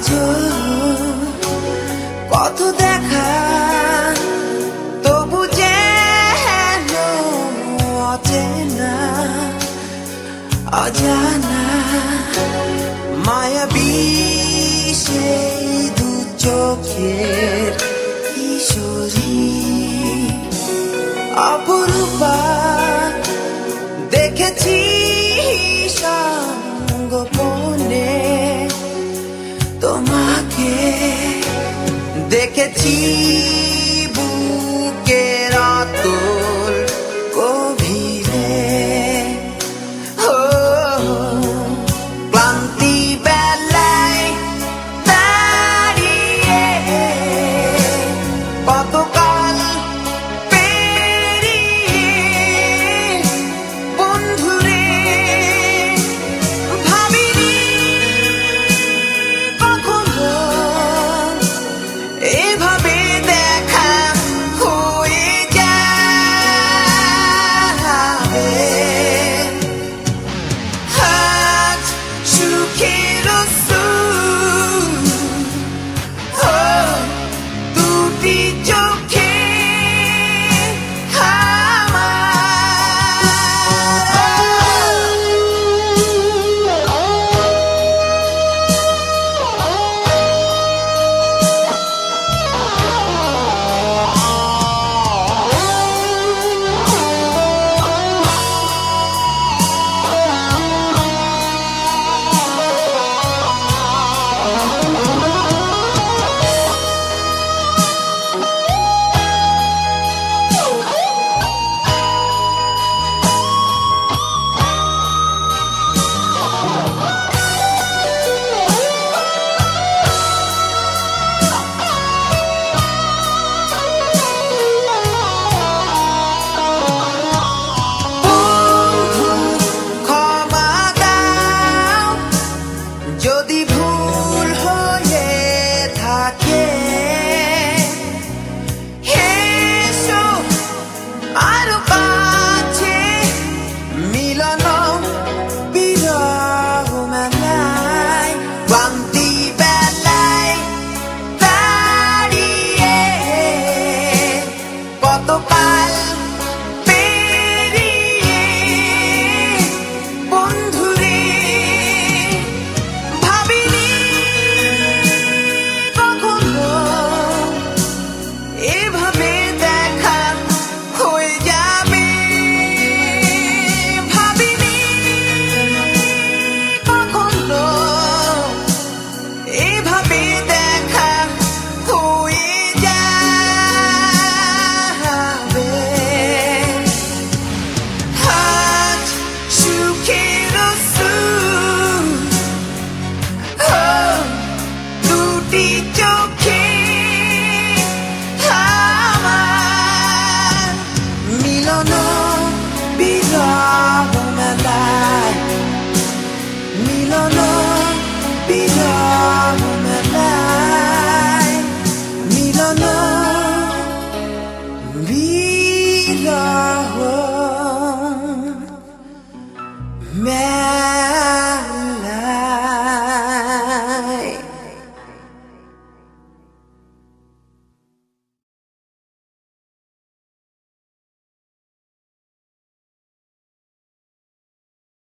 আজও কত দেখা তবু যেন অচেনা অজানা মায়াবী সেই দু চোখের কিশোরী অপরূপা দেখেছি 听。si yo pra quê? Man.